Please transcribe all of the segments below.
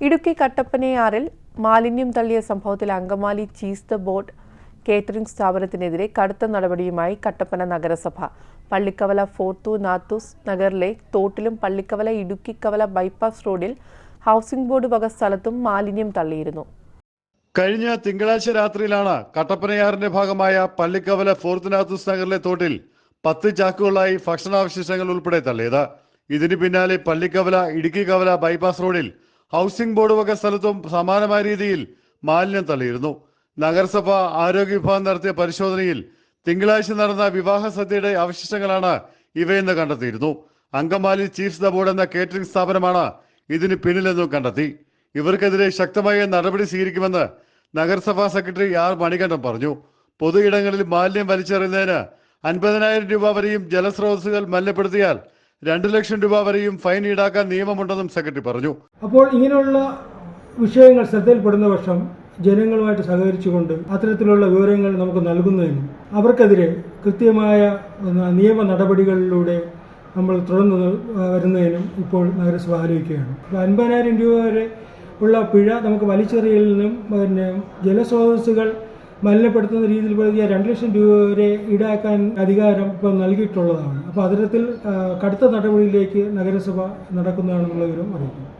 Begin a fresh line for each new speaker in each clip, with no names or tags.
ഇടുക്കി കട്ടപ്പനയാറിൽ മാലിന്യം തള്ളിയ സംഭവത്തിൽ Angamaly cheese the board catering സ്ഥാപനത്തിനെതിരെ കടുത്ത നടപടിയുമായി കട്ടപ്പന നഗരസഭ. പള്ളിക്കവല ഫോർത്തു നാത്തൂസ് നഗറിലെ തോട്ടിലും പള്ളിക്കവല ഇടുക്കിക്കവല ബൈപ്പാസ് റോഡിൽ ഹൗസിംഗ് ബോർഡ് വക സ്ഥലത്തും മാലിന്യം തള്ളിയിരുന്നു.
കഴിഞ്ഞ തിങ്കളാഴ്ച രാത്രിയിലാണ് കട്ടപ്പനയാറിന്റെ ഭാഗമായ പള്ളിക്കവല ഫോർത്തുനാത്തൂസ് നഗറിലെ തോട്ടിൽ പത്ത് ചാക്കുകളായി ഭക്ഷണാവശിഷ്ടങ്ങൾ ഉൾപ്പെടെ തള്ളിയത്. ഇതിന് പിന്നാലെ പള്ളിക്കവല ഇടുക്കി കവല ബൈപ്പാസ് റോഡിൽ ഹൗസിംഗ് ബോർഡ് വക സ്ഥലത്തും സമാനമായ രീതിയിൽ മാലിന്യം തള്ളിയിരുന്നു. നഗരസഭ ആരോഗ്യ വിഭാഗം നടത്തിയ പരിശോധനയിൽ തിങ്കളാഴ്ച നടന്ന വിവാഹ സദ്യയുടെ അവശിഷ്ടങ്ങളാണ് ഇവയെന്ന് കണ്ടെത്തിയിരുന്നു. അങ്കമാലി ചീഫ്സ് ദ ബോർഡ് എന്ന കേറ്ററിംഗ് സ്ഥാപനമാണ് ഇതിന് പിന്നിലെന്നും കണ്ടെത്തി. ഇവർക്കെതിരെ ശക്തമായ നടപടി സ്വീകരിക്കുമെന്ന് നഗരസഭാ സെക്രട്ടറി ആർ മണികണ്ഠൻ പറഞ്ഞു. പൊതു ഇടങ്ങളിൽ മാലിന്യം വലിച്ചെറിയുന്നതിന് അൻപതിനായിരം രൂപ വരെയും ജലസ്രോതസ്സുകൾ മലിനപ്പെടുത്തിയാൽ രണ്ടു ലക്ഷം രൂപ വരെയും ഫൈൻ ഈടാക്കാൻ നിയമമുണ്ടെന്നും സെക്രട്ടറി പറഞ്ഞു.
അപ്പോൾ ഇങ്ങനെയുള്ള വിഷയങ്ങൾ ശ്രദ്ധയിൽപ്പെടുന്ന പക്ഷം ജനങ്ങളുമായിട്ട് സഹകരിച്ചുകൊണ്ട് അത്തരത്തിലുള്ള വിവരങ്ങൾ നമുക്ക് നൽകുന്നതിനും അവർക്കെതിരെ കൃത്യമായ നിയമ നടപടികളിലൂടെ നമ്മൾ തുടർന്ന് വരുന്നതിനും ഇപ്പോൾ നഗരസഭ ആലോചിക്കുകയാണ്. അൻപതിനായിരം രൂപ വരെ ഉള്ള പിഴ നമുക്ക് വലിച്ചെറിയലിനും പിന്നെ ജലസ്രോതസ്സുകൾ മലിനപ്പെടുത്തുന്ന രീതിയിൽ പെടുത്തിയ രണ്ട് ലക്ഷം രൂപ വരെ ഈടാക്കാൻ അധികാരം ഇപ്പോൾ നൽകിയിട്ടുള്ളതാണ്. അപ്പോൾ അത്തരത്തിൽ കടുത്ത നടപടിയിലേക്ക് നഗരസഭ നടക്കുന്നതാണെന്നുള്ള വിവരം അറിയിക്കുന്നു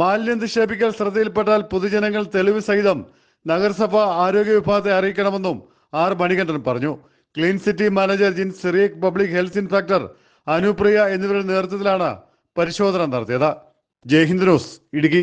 മാലിന്യം നിക്ഷേപിക്കൽ ശ്രദ്ധയിൽപ്പെട്ടാൽ പൊതുജനങ്ങൾ തെളിവ് സഹിതം നഗരസഭ ആരോഗ്യ വിഭാഗത്തെ അറിയിക്കണമെന്നും ആർ മണികണ്ഠൻ പറഞ്ഞു. Clean city manager Jin Cyriac public health inspector Anupriya എന്നിവരുടെ നേതൃത്വത്തിലാണ് പരിശോധന നടത്തിയത്. ജയ്ഹിന്ദ് ന്യൂസ് ഇടുക്കി.